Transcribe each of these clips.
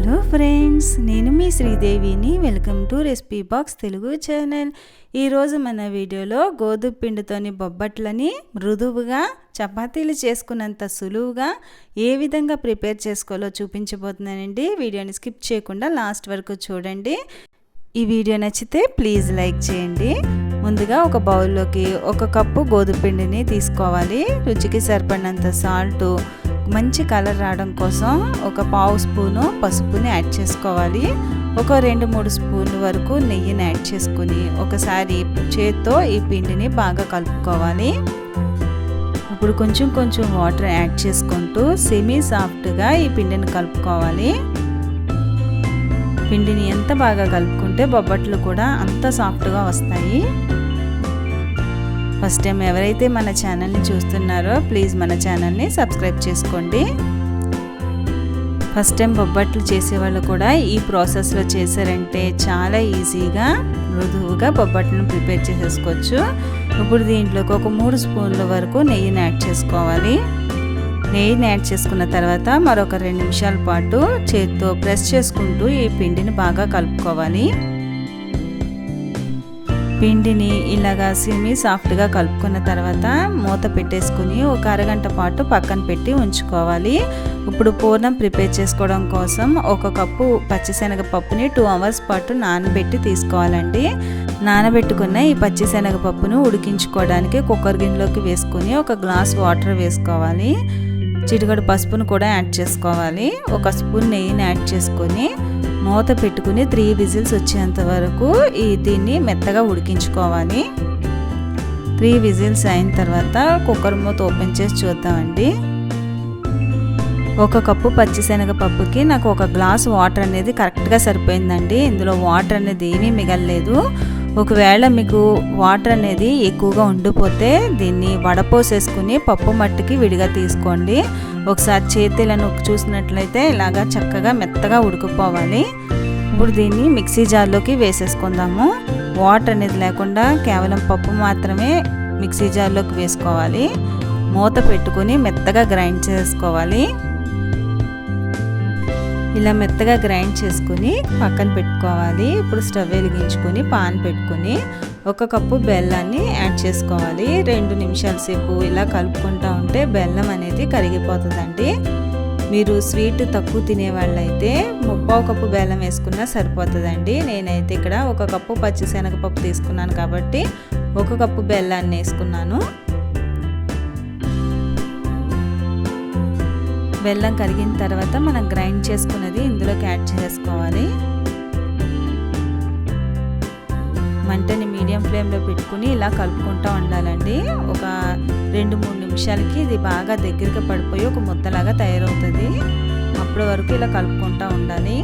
Hello friends నేను మీ శ్రీదేవిని. Welcome to recipe box Telugu channel. ఈరోజు మన వీడియోలో గోధుమ పిండితోని బొబ్బట్లని మృదువుగా చపాతీలు చేసుకున్నంత సులువుగా ఏ విధంగా ప్రిపేర్ చేసుకోవాలో చూపించబోతున్నానండి. వీడియోని స్కిప్ చేయకుండా లాస్ట్ వరకు చూడండి. ఈ వీడియో నచ్చితే ప్లీజ్ లైక్ చేయండి. ముందుగా ఒక బౌల్లోకి ఒక కప్పు గోధుమ పిండిని తీసుకోవాలి. రుచికి సరిపడినంత సాల్టు మంచి కలర్ రావడం కోసం ఒక పావు స్పూను పసుపుని యాడ్ చేసుకోవాలి. ఒక రెండు మూడు స్పూన్ల వరకు నెయ్యిని యాడ్ చేసుకుని ఒకసారి చేత్తో ఈ పిండిని బాగా కలుపుకోవాలి. ఇప్పుడు కొంచెం కొంచెం వాటర్ యాడ్ చేసుకుంటూ సెమీ సాఫ్ట్గా ఈ పిండిని కలుపుకోవాలి. పిండిని ఎంత బాగా కలుపుకుంటే బొబ్బట్లు కూడా అంత సాఫ్ట్గా వస్తాయి. ఫస్ట్ టైం ఎవరైతే మన ఛానల్ని చూస్తున్నారో ప్లీజ్ మన ఛానల్ని సబ్స్క్రైబ్ చేసుకోండి. ఫస్ట్ టైం బొబ్బట్లు చేసేవాళ్ళు కూడా ఈ ప్రాసెస్లో చేశారంటే చాలా ఈజీగా మృదువుగా బొబ్బట్లను ప్రిపేర్ చేసేసుకోవచ్చు. ఇప్పుడు దీంట్లోకి ఒక మూడు స్పూన్ల వరకు నెయ్యిని యాడ్ చేసుకోవాలి. నెయ్యిని యాడ్ చేసుకున్న తర్వాత మరొక రెండు నిమిషాల పాటు చేతితో ప్రెస్ చేసుకుంటూ ఈ పిండిని బాగా కలుపుకోవాలి. పిండిని ఇలాగా సిమి సాఫ్ట్గా కలుపుకున్న తర్వాత మూత పెట్టేసుకుని ఒక అరగంట పాటు పక్కన పెట్టి ఉంచుకోవాలి. ఇప్పుడు పూర్ణం ప్రిపేర్ చేసుకోవడం కోసం ఒక కప్పు పచ్చిశనగపప్పుని టూ అవర్స్ పాటు నానబెట్టి తీసుకోవాలండి. నానబెట్టుకున్న ఈ పచ్చిశనగపప్పును ఉడికించుకోవడానికి కుక్కర్ గిన్నెలోకి వేసుకుని ఒక గ్లాస్ వాటర్ వేసుకోవాలి. చిటికడు పసుపును కూడా యాడ్ చేసుకోవాలి. ఒక స్పూన్ నెయ్యిని యాడ్ చేసుకొని మూత పెట్టుకుని త్రీ విజిల్స్ వచ్చేంత వరకు ఈ దీన్ని మెత్తగా ఉడికించుకోవాలి. త్రీ విజిల్స్ అయిన తర్వాత కుక్కర్ మూత ఓపెన్ చేసి చూద్దామండి. ఒక కప్పు పచ్చిశనగపప్పుకి నాకు ఒక గ్లాస్ వాటర్ అనేది కరెక్ట్గా సరిపోయిందండి. ఇందులో వాటర్ అనేది ఏమీ మిగలలేదు. ఒకవేళ మీకు వాటర్ అనేది ఎక్కువగా ఉండిపోతే దీన్ని వడపోసేసుకుని పప్పు మట్టికి విడిగా తీసుకోండి. ఒకసారి చేతిలను చూసినట్లయితే ఇలాగా చక్కగా మెత్తగా ఉడికిపోవాలి. ఇప్పుడు దీన్ని మిక్సీ జార్లోకి వేసేసుకుందాము. వాటర్ అనేది లేకుండా కేవలం పప్పు మాత్రమే మిక్సీ జార్లోకి వేసుకోవాలి. మూత పెట్టుకుని మెత్తగా గ్రైండ్ చేసుకోవాలి. ఇలా మెత్తగా గ్రైండ్ చేసుకుని పక్కన పెట్టుకోవాలి. ఇప్పుడు స్టవ్ వెలిగించుకొని పాన్ పెట్టుకుని ఒక కప్పు బెల్లాన్ని యాడ్ చేసుకోవాలి. రెండు నిమిషాల సేపు ఇలా కలుపుకుంటూ ఉంటే బెల్లం అనేది కరిగిపోతుందండి. మీరు స్వీట్ తక్కువ తినే వాళ్ళైతే ముప్పావు కప్పు బెల్లం వేసుకున్నా సరిపోతుందండి. నేనైతే ఇక్కడ ఒక కప్పు పచ్చిశనగపప్పు తీసుకున్నాను కాబట్టి ఒక కప్పు బెల్లాన్ని వేసుకున్నాను. బెల్లం కరిగిన తర్వాత మనం గ్రైండ్ చేసుకున్నది ఇందులోకి యాడ్ చేసుకోవాలి. మంటని మీడియం ఫ్లేమ్లో పెట్టుకుని ఇలా కలుపుకుంటూ ఉండాలండి. ఒక రెండు మూడు నిమిషాలకి ఇది బాగా దగ్గరికి పడిపోయి ఒక ముద్దలాగా తయారవుతుంది. అప్పటి వరకు ఇలా కలుపుకుంటూ ఉండాలి.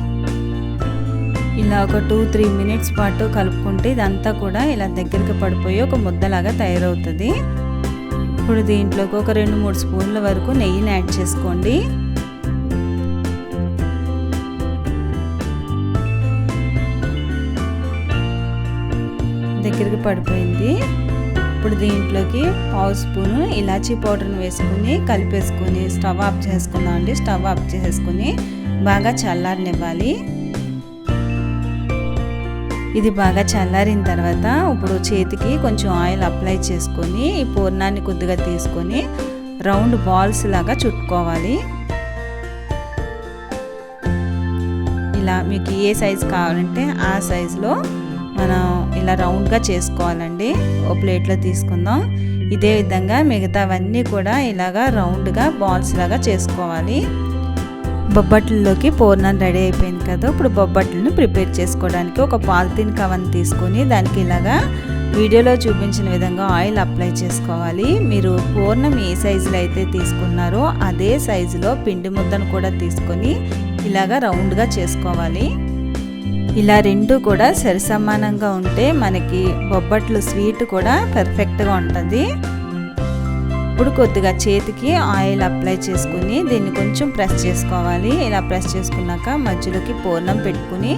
ఇలా ఒక టూ త్రీ మినిట్స్ పాటు కలుపుకుంటే ఇదంతా కూడా ఇలా దగ్గరికి పడిపోయి ఒక ముద్దలాగా తయారవుతుంది. ఇప్పుడు దీంట్లోకి ఒక రెండు మూడు స్పూన్ల వరకు నెయ్యిని యాడ్ చేసుకోండి. దగ్గరికి పడిపోయింది. ఇప్పుడు దీంట్లోకి పావు స్పూను ఇలాచీ పౌడర్ని వేసుకుని కలిపేసుకుని స్టవ్ ఆఫ్ చేసుకుందాం అండి స్టవ్ ఆఫ్ చేసుకుని బాగా చల్లారనివ్వాలి. ఇది బాగా చల్లారిన తర్వాత ఇప్పుడు చేతికి కొంచెం ఆయిల్ అప్లై చేసుకొని ఈ పూర్ణాన్ని కొద్దిగా తీసుకొని రౌండ్ బాల్స్ లాగా చుట్టుకోవాలి. ఇలా మీకు ఏ సైజు కావాలంటే ఆ సైజులో మనం ఇలా రౌండ్గా చేసుకోవాలండి. ఓ ప్లేట్లో తీసుకుందాం. ఇదే విధంగా మిగతావన్నీ కూడా ఇలాగా రౌండ్గా బాల్స్ లాగా చేసుకోవాలి. బొబ్బట్లలోకి పూర్ణం రెడీ అయిపోయింది కదా. ఇప్పుడు బొబ్బట్లను ప్రిపేర్ చేసుకోవడానికి ఒక పాలిథిన్ కవర్ని తీసుకొని దానికి ఇలాగా వీడియోలో చూపించిన విధంగా ఆయిల్ అప్లై చేసుకోవాలి. మీరు పూర్ణం ఏ సైజులో అయితే తీసుకున్నారో అదే సైజులో పిండి ముద్దను కూడా తీసుకొని ఇలాగా రౌండ్గా చేసుకోవాలి. ఇలా రెండు కూడా సరిసమానంగా ఉంటే మనకి బొబ్బట్లు స్వీట్ కూడా పర్ఫెక్ట్గా ఉంటుంది. ఇప్పుడు కొద్దిగా చేతికి ఆయిల్ అప్లై చేసుకుని దీన్ని కొంచెం ప్రెస్ చేసుకోవాలి. ఇలా ప్రెస్ చేసుకున్నాక మధ్యలోకి పూర్ణం పెట్టుకుని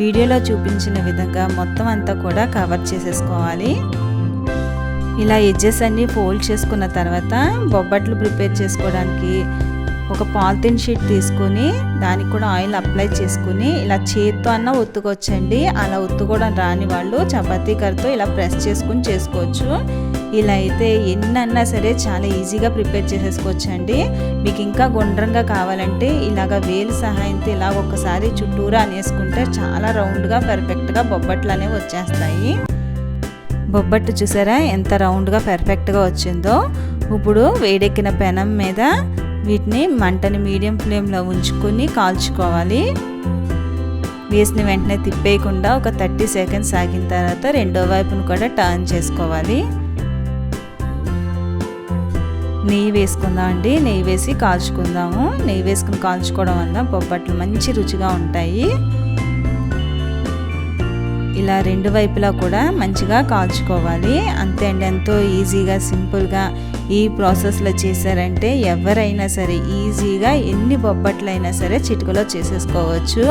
వీడియోలో చూపించిన విధంగా మొత్తం అంతా కూడా కవర్ చేసేసుకోవాలి. ఇలా ఎడ్జెస్ అన్నీ ఫోల్డ్ చేసుకున్న తర్వాత బొబ్బట్లు ప్రిపేర్ చేసుకోవడానికి ఒక పాలిథిన్ షీట్ తీసుకొని దానికి కూడా ఆయిల్ అప్లై చేసుకుని ఇలా చేత్తో అన్న ఒత్తుకోవచ్చండి అలా ఒత్తుకోవడం రాని వాళ్ళు చపాతీ కర్రతో ఇలా ప్రెస్ చేసుకుని చేసుకోవచ్చు. ఇలా అయితే ఎన్నన్నా సరే చాలా ఈజీగా ప్రిపేర్ చేసేసుకోవచ్చండి. మీకు ఇంకా గుండ్రంగా కావాలంటే ఇలాగ వేలు సహాయంతో ఇలా ఒకసారి చుట్టూరా అనేసుకుంటే చాలా రౌండ్గా పర్ఫెక్ట్గా బొబ్బట్లు అనేవి వచ్చేస్తాయి. బొబ్బట్టు చూసారా? ఎంత రౌండ్గా పర్ఫెక్ట్గా వచ్చిందో. ఇప్పుడు వేడెక్కిన పెనం మీద వీటిని మంటని మీడియం ఫ్లేమ్లో ఉంచుకొని కాల్చుకోవాలి. వేసిన వెంటనే తిప్పేయకుండా ఒక థర్టీ సెకండ్స్ ఆగిన తర్వాత రెండో వైపును కూడా టర్న్ చేసుకోవాలి. నెయ్యి వేసుకుందాం అండి. నెయ్యి వేసి కాల్చుకుందాము. నెయ్యి వేసుకుని కాల్చుకోవడం వల్ల బొబ్బట్లు మంచి రుచిగా ఉంటాయి. ఇలా రెండు వైపులా కూడా మంచిగా కాల్చుకోవాలి. అంతే అండి. ఎంతో ఈజీగా సింపుల్గా ఈ ప్రాసెస్లో చేశారంటే ఎవరైనా సరే ఈజీగా ఎన్ని బొబ్బట్లైనా సరే చిటికలో చేసేసుకోవచ్చు.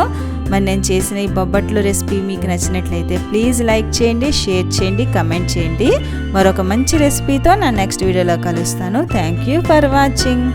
మరి నేను చేసిన ఈ బొబ్బట్లు రెసిపీ మీకు నచ్చినట్లయితే ప్లీజ్ లైక్ చేయండి షేర్ చేయండి కమెంట్ చేయండి. మరొక మంచి రెసిపీతో నా నెక్స్ట్ వీడియోలో కలుస్తాను. Thank you for watching.